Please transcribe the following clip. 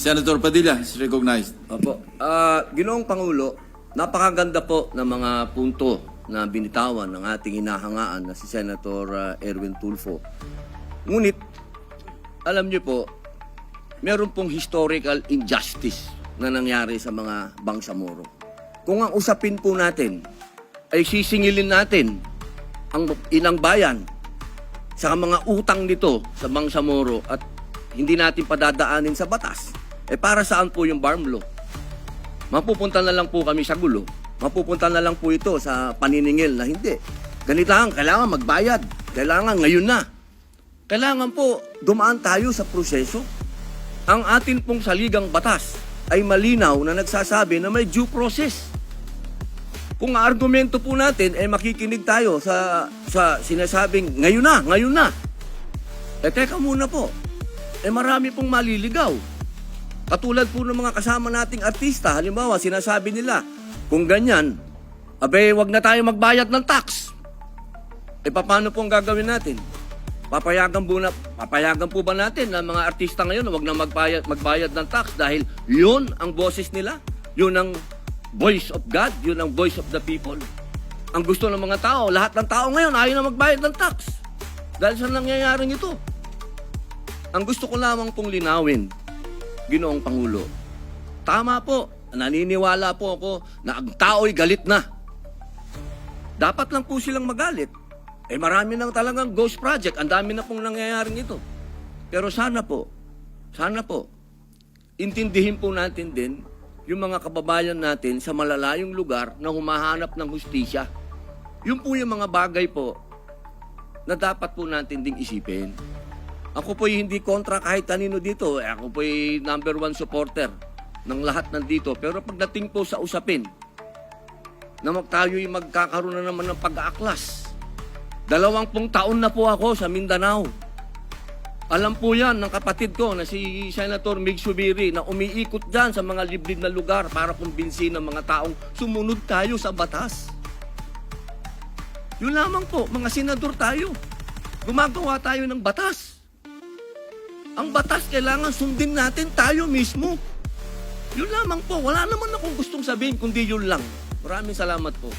Senator Padilla is recognized. Opo. Ah, Ginoong Pangulo, napakaganda po ng mga punto na binitawan ng ating hinahangaan na si Senator ah, Erwin Tulfo. Ngunit, alam niyo po, meron pong historical injustice na nangyari sa mga Bangsamoro. Kung ang usapin po natin ay sisingilin natin ang ilang bayan sa mga utang nito sa Bangsamoro at hindi natin padadaanin sa batas, eh para saan po yung Barm Law? Mapupunta na lang po kami sa gulo. Mapupunta na lang po ito sa paniningil na hindi. Ganito lang, kailangan magbayad. Kailangan ngayon na. Kailangan po dumaan tayo sa proseso. Ang atin pong saligang batas ay malinaw na nagsasabi na may due process. Kung argumento po natin ay makikinig tayo sa sa sinasabing ngayon na, ngayon na. Eh teka muna po. Eh marami pong maliligaw. Katulad po ng mga kasama nating artista, halimbawa sinasabi nila, kung ganyan, abe wag na tayo magbayad ng tax. Eh paano po ang gagawin natin? Papayagan po, na, papayagan po ba natin na mga artista ngayon na wag na magbayad, magbayad ng tax dahil yun ang boses nila? Yun ang voice of God? Yun ang voice of the people? Ang gusto ng mga tao, lahat ng tao ngayon ayaw na magbayad ng tax. Dahil sa nangyayaring ito. Ang gusto ko lamang pong linawin, Ginoong Pangulo, tama po, naniniwala po ako na ang tao'y galit na. Dapat lang po silang magalit. Eh marami nang talagang ghost project, ang dami na pong nangyayaring ito. Pero sana po, sana po, intindihin po natin din yung mga kababayan natin sa malalayong lugar na humahanap ng hustisya. Yun po yung mga bagay po na dapat po natin ding isipin. Ako po'y hindi kontra kahit kanino dito. Eh, ako po'y number one supporter ng lahat nandito. Pero pagdating po sa usapin, na tayo'y magkakaroon na naman ng pag-aaklas. Dalawang pong taon na po ako sa Mindanao. Alam po yan ng kapatid ko na si Senator Mig Subiri na umiikot dyan sa mga liblib na lugar para kumbinsin ng mga taong sumunod tayo sa batas. Yun lamang po, mga senador tayo. Gumagawa tayo ng batas. Ang batas kailangan sundin natin tayo mismo. Yun lamang po. Wala naman akong gustong sabihin kundi yun lang. Maraming salamat po.